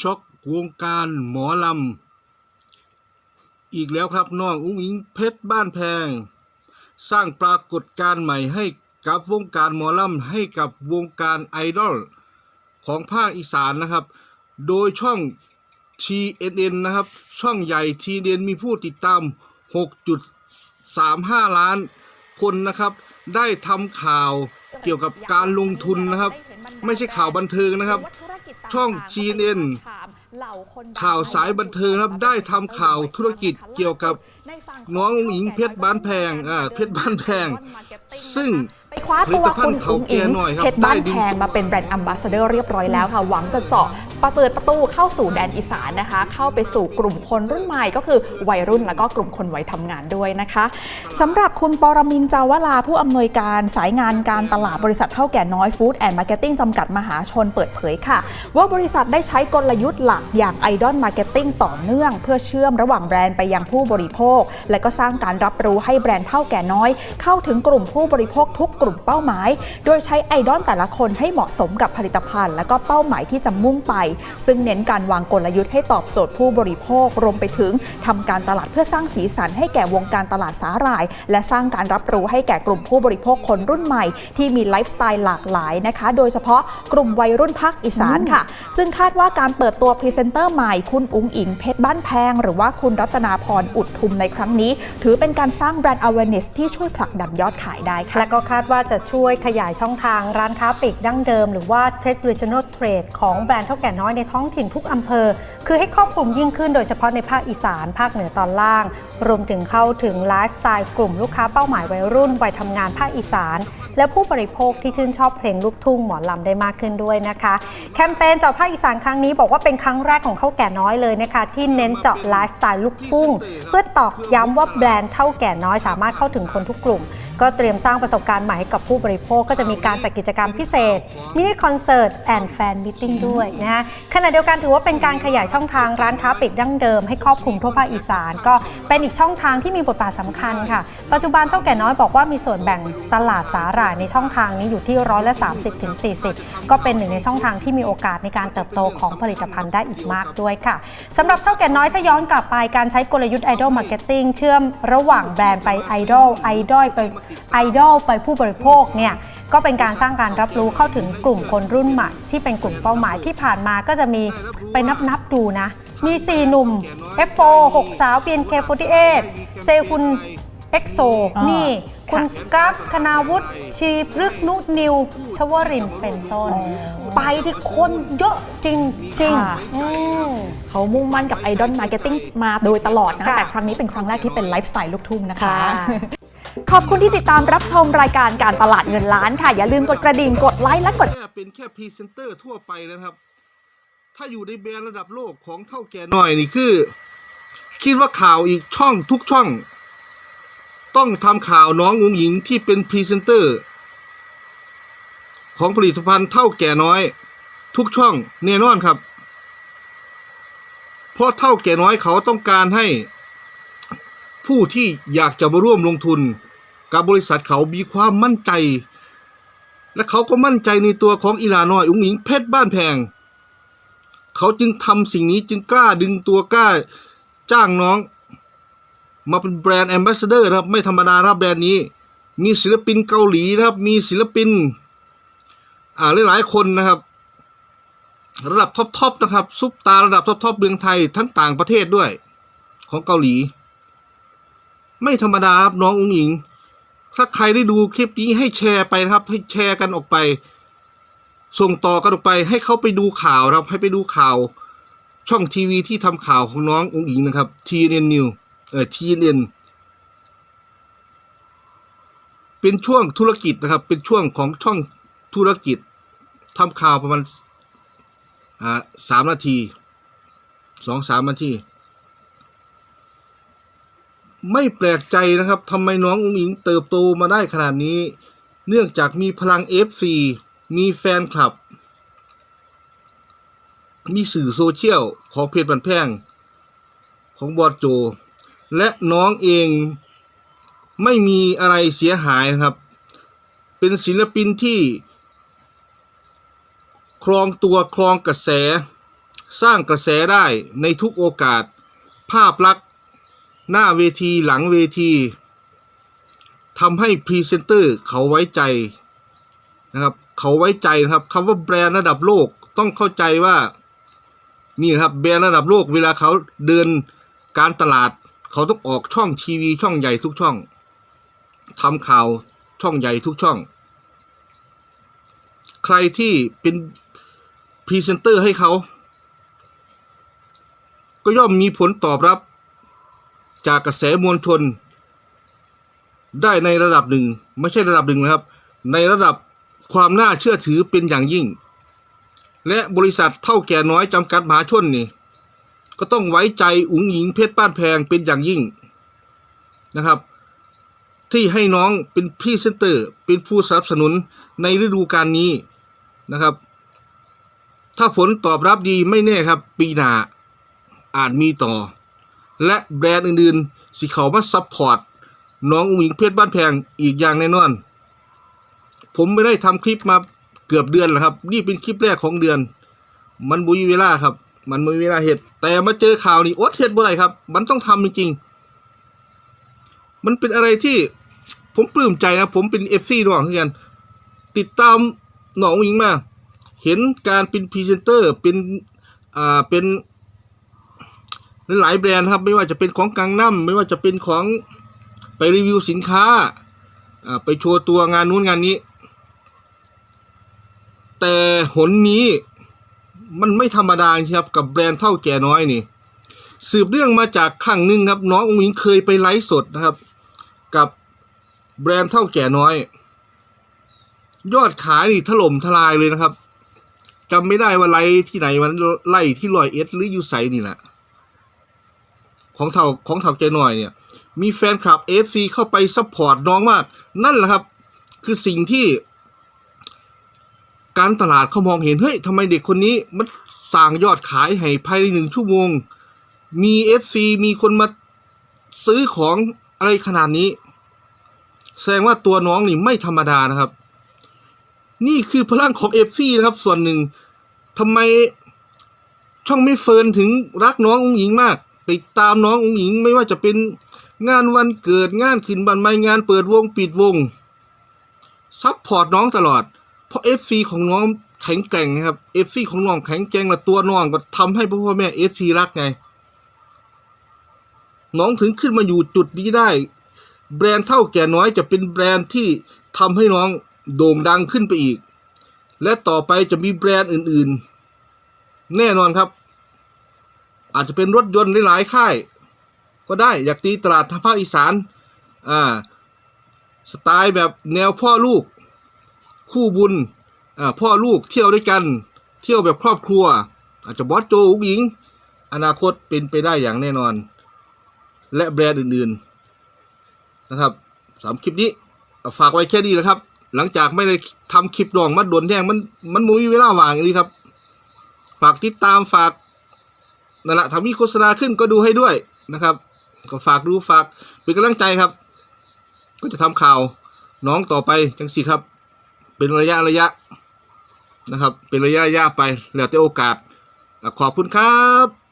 ช็อกวงการหมอลำ อีกแล้วครับน้องอุ้งอิงเพชรบ้านแพง สร้างปรากฏการณ์ใหม่ให้กับวงการหมอลำให้กับวงการไอดอลของภาคอีสานนะครับ โดยช่อง TNN นะครับ ช่องใหญ่ TNN มีผู้ติดตาม 6.35 ล้านคนนะครับ ได้ทำข่าวเกี่ยวกับการลงทุนนะครับ ไม่ใช่ข่าวบันเทิงนะครับ ช่อง CNN ข่าวสายบันเทิงครับได้ทำข่าวธุรกิจเกี่ยวกับน้องหญิงเพชรบ้านแพงอ่าเพชรบ้านแพง ซึ่งไปคว้าตัวคุณอุ้งอิงเพชรบ้านแพงมาเป็นแบรนด์อัมบาสเดอร์เรียบร้อยแล้วค่ะ หวังจะเจาะ ประเปิดประตูเข้าสู่แดนอีสานนะคะ เข้าไปสู่กลุ่มคนรุ่นใหม่ก็คือวัยรุ่นแล้วก็กลุ่มคนวัยทำงานด้วยนะคะสำหรับคุณปรมินจาวลาผู้อำนวยการสายงานการตลาดบริษัทเท่าแก่น้อยฟู้ดแอนด์มาร์เก็ตติ้งจำกัดมหาชนเปิดเผยค่ะ ว่าบริษัทได้ใช้กลยุทธ์หลักอย่างไอดอลมาร์เก็ตติ้งต่อเนื่อง เพื่อเชื่อมระหว่างแบรนด์ไปยังผู้บริโภค และก็สร้างการรับรู้ให้แบรนด์เท่าแก่น้อย เข้าถึงกลุ่มผู้บริโภคทุกกลุ่มเป้าหมาย โดยใช้ไอดอลแต่ละคนให้เหมาะสมกับผลิตภัณฑ์ และก็เป้าหมายที่จะมุ่งไปซึ่งเน้นการวางกลยุทธ์ให้ตอบโจทย์ผู้บริโภค รวมไปถึงทำการตลาดเพื่อสร้างสีสันให้แก่วงการตลาดสาหร่าย และสร้างการรับรู้ให้แก่กลุ่มผู้บริโภคคนรุ่นใหม่ ที่มีไลฟ์สไตล์หลากหลายนะคะ โดยเฉพาะกลุ่มวัยรุ่นภาคอีสานค่ะ จึงคาดว่าการเปิดตัวพรีเซนเตอร์ใหม่คุณอุ๋งอิงเพชรบ้านแพง หรือว่าคุณรัตนาพรอุดทุมในครั้งนี้ ถือเป็นการสร้างแบรนด์ awareness ที่ช่วยผลักดันยอดขายได้ค่ะ และก็คาดว่าจะช่วยขยายช่องทางร้านค้าปลีกดั้งเดิม หรือว่า Trade Regional Trade ของแบรนด์เท่าแก่น้อยในท้องถิ่นทุกอำเภอ คือให้ครอบคลุมยิ่งขึ้นโดยเฉพาะในภาคอีสาน ภาคเหนือตอนล่าง รวมถึงเข้าถึงไลฟ์สไตล์กลุ่มลูกค้าเป้าหมายวัยรุ่นวัยทำงานภาคอีสาน และผู้บริโภคที่ชื่นชอบเพลงลูกทุ่งหมอลำได้มากขึ้นด้วยนะคะ แคมเปญเจาะภาคอีสานครั้งนี้บอกว่าเป็นครั้งแรกของข้าวแก่น้อยเลยนะคะที่เน้นเจาะไลฟ์สไตล์ลูกทุ่ง เพื่อตอกย้ำว่าแบรนด์เท่าแก่น้อยสามารถเข้าถึงคนทุกกลุ่ม ก็เตรียมสร้างประสบการณ์ใหม่ให้กับผู้บริโภคก็จะมีการจัดกิจกรรมพิเศษมินิคอนเสิร์ตแอนด์แฟนมิทติ้งด้วยนะฮะขณะเดียวกันถือว่าเป็นการขยายช่องทางร้านค้าปลีกดั้งเดิมให้ครอบคลุมทั่วภาคอีสาน ก็เป็นอีกช่องทางที่มีบทบาทสำคัญค่ะ ปัจจุบันเท่าแก่น้อยบอกว่ามีส่วนแบ่งตลาดสาหร่ายในช่องทางนี้อยู่ที่ร้อยละ30ถึง40 ก็เป็นหนึ่งในช่องทางที่มีโอกาสในการเติบโตของผลิตภัณฑ์ได้อีกมากด้วยค่ะสำหรับเท่าแก่น้อยถ้าย้อนกลับไปการใช้กลยุทธ์ไอดอลมาร์เก็ตติ้งเชื่อมระหว่างแบรนด์ไปไอดอลไอดอลไปไอดอลไปผู้บริโภคเนี่ยก็เป็นการสร้างการรับรู้เข้าถึงกลุ่มคนรุ่นใหม่ที่เป็นกลุ่มเป้าหมายที่ผ่านมาก็จะมีไปนับนับๆดูนะ มี 4 หนุ่ม F4 6 สาว BNK48 เซฮุนเอ็กโซอ่านี่นี่ คุณกราฟคณาวุฒิชีพฤกษ์นุนิว ชวรินทร์เป็นต้น ไปที่คนเยอะจริงจริงค่ะอืมเขามุ่งมั่นกับไอดอลมาร์เก็ตติ้งมาโดยตลอดนะค่ะแต่ครั้งนี้เป็นครั้งแรกที่เป็นไลฟ์สไตล์ลูกทุ่งนะคะค่ะ ขอบคุณที่ติดตามรับชมรายการการตลาดเงินล้านค่ะ อย่าลืมกดกระดิ่งกดไลค์และกด แค่เป็นแค่พรีเซนเตอร์ทั่วไปนะครับ ถ้าอยู่ในแบรนด์ระดับโลกของเท่าแก่หน่อยนี่คือ คิดว่าข่าวอีกช่องทุกช่อง ต้องทำข่าวน้องอุ๋งหญิงที่เป็นพรีเซนเตอร์ ของผลิตภัณฑ์เท่าแก่น้อย ทุกช่องแน่นอนครับ เพราะเท่าแก่น้อยเขาต้องการให้ ผู้ที่อยากจะมาร่วมลงทุน กับบริษัทเขามีความมั่นใจ และเขาก็มั่นใจในตัวของอีลาน้อยอุ๋งอิงเพชรบ้านแพง เขาจึงทำสิ่งนี้จึงกล้าดึงตัวกล้าจ้างน้อง มาเป็นแบรนด์แอมบาสเดอร์นะครับไม่ธรรมดาครับแบรนด์นี้ มีศิลปินเกาหลีนะครับ มีศิลปิน อ่าหลายๆคนนะครับระดับท็อปๆนะครับซุปตาระดับท็อปๆเมืองไทยทั้งต่างประเทศด้วย ของเกาหลี ไม่ธรรมดาครับน้องอุ๋งอิง ถ้าใครได้ดูคลิปนี้ให้แชร์ไปนะครับ ให้แชร์กันออกไป ส่งต่อกันออกไป ให้เขาไปดูข่าวครับ ให้ไปดูข่าว ช่องทีวีที่ทำข่าวของน้ององค์อิงนะครับ TNN New เอ่อ TNN เป็นช่วงธุรกิจนะครับ เป็นช่วงของช่องธุรกิจทำข่าวประมาณอ่าสามนาทีสองสามนาที ไม่แปลกใจนะครับทำไมน้องอุ้งอิงเติบโตมาได้ขนาดนี้ เนื่องจากมีพลัง FC มีแฟนคลับ มีสื่อโซเชียลของเพจบันแพงของบอดโจ และน้องเองไม่มีอะไรเสียหายนะครับ เป็นศิลปินที่ครองตัวครองกระแส สร้างกระแสได้ในทุกโอกาส ภาพลักษณ์ หน้าเวทีหลังเวทีทำให้พรีเซนเตอร์เขาไว้ใจนะครับ เขาไว้ใจนะครับคำว่าแบรนด์ระดับโลกต้องเข้าใจว่านี่ครับแบรนด์ระดับโลกเวลาเขาเดินการตลาด เขาต้องออกช่องทีวีช่องใหญ่ทุกช่องทำข่าวช่องใหญ่ทุกช่อง ใครที่เป็นพรีเซนเตอร์ให้เขา ก็ย่อมมีผลตอบรับ จากกระแสมวลชน ได้ในระดับหนึ่ง ไม่ใช่ระดับหนึ่งนะครับ ในระดับความน่าเชื่อถือเป็นอย่างยิ่ง และบริษัทเท่าแก่น้อยจำกัดมหาชนนี่ก็ต้องไว้ใจอุ๋งหญิงเพชรป้านแพงเป็นอย่างยิ่งนะครับ ที่ให้น้องเป็นพี่เซนเตอร์เป็นผู้สนับสนุนในฤดูกาลนี้นะครับ ถ้าผลตอบรับดีไม่แน่ครับ ปีหน้าอาจมีต่อ และแบรนด์อื่นๆ สิเขามาซัพพอร์ตน้องอุ๋งหญิงเพชรบ้านแพงอีกอย่างแน่นอน ผมไม่ได้ทำคลิปมาเกือบเดือนแล้วครับ นี่เป็นคลิปแรกของเดือน มันบุยเวลาครับ มันบุยเวลาเหตุแต่มาเจอข่าวนี้อดเหตุบ่ไรครับ มันต้องทำจริงๆมันเป็นอะไรที่ผมปลื้มใจนะผมเป็นเอฟซีน้องเพื่อนติดตามน้องอุ๋งหญิงมา เห็นการเป็นพรีเซนเตอร์เป็นอ่าเป็น หลายแบรนด์ครับไม่ว่าจะเป็นของกังนัมไม่ว่าจะเป็นของไปรีวิวสินค้าไปโชว์ตัวงานนู้นงานนี้ แต่หนนี้มันไม่ธรรมดาครับกับแบรนด์เท่าแก่น้อยนี่ สืบเรื่องมาจากครั้งหนึ่งครับ น้ององค์หญิงเคยไปไลฟ์สดนะครับ กับแบรนด์เท่าแก่น้อย ยอดขายนี่ถล่มทลายเลยนะครับจำไม่ได้ว่าไลฟ์ที่ไหนมันไล่ที่ลอยเอสหรือยูไซนี่แหละ ของเท่าของเท่าแก่น้อยเนี่ย มีแฟนคลับ FC เข้าไปซัพพอร์ตน้องมาก นั่นแหละครับ คือสิ่งที่ การตลาดเขามองเห็น เฮ้ยทำไมเด็กคนนี้มันสั่งยอดขายให้ภายในหนึ่งชั่วโมง มี FC มีคนมาซื้อของอะไรขนาดนี้ แสดงว่าตัวน้องนี่ไม่ธรรมดานะครับ นี่คือพลังของ FC นะครับ ส่วนหนึ่งทำไมช่องไม่เฟิร์นถึงรักน้องอุ้งหญิงมาก ติดตามน้ององหญิงไม่ว่าจะเป็นงานวันเกิดงานขึ้นบันไมงานเปิดวงปิดวงซัพพอร์ตน้องตลอด เพราะ FC ของน้องแข็งแกร่งครับ FC ของน้องแข็งแกร่งและตัวน้องก็ทำให้พ่อพ่อแม่ FC รักไง น้องถึงขึ้นมาอยู่จุดนี้ได้ แบรนด์เท่าแก่น้อยจะเป็นแบรนด์ที่ทำให้น้องโด่งดังขึ้นไปอีก และต่อไปจะมีแบรนด์อื่นๆ แน่นอนครับ อาจจะเป็นรถยนต์หลายๆค่าย ก็ได้อยากตีตลาดทางภาคอีสานอ่าสไตล์แบบแนวพ่อลูก คู่บุญอ่าพ่อลูกเที่ยวด้วยกัน เที่ยวแบบครอบครัว อาจจะบอสโจอุกหญิง อนาคตเป็นไปได้อย่างแน่นอน และแบรนด์อื่นๆนะครับสามคลิปนี้ฝากไว้แค่นี้แหละครับ หลังจากไม่ได้ทำคลิปรองมาโดนแย่งมันมันมุ้ยเวลาว่างอย่างนี้ครับ ฝากติดตามฝาก นั่นแหละถ้ามีโฆษณาขึ้นก็ดูให้ด้วยนะครับ ก็ฝากดูฝากเป็นกำลังใจครับ ก็จะทำข่าวน้องต่อไปจังสีครับ เป็นระยะระยะนะครับ เป็นระยะระยะไปแล้วแต่โอกาส ขอบคุณครับ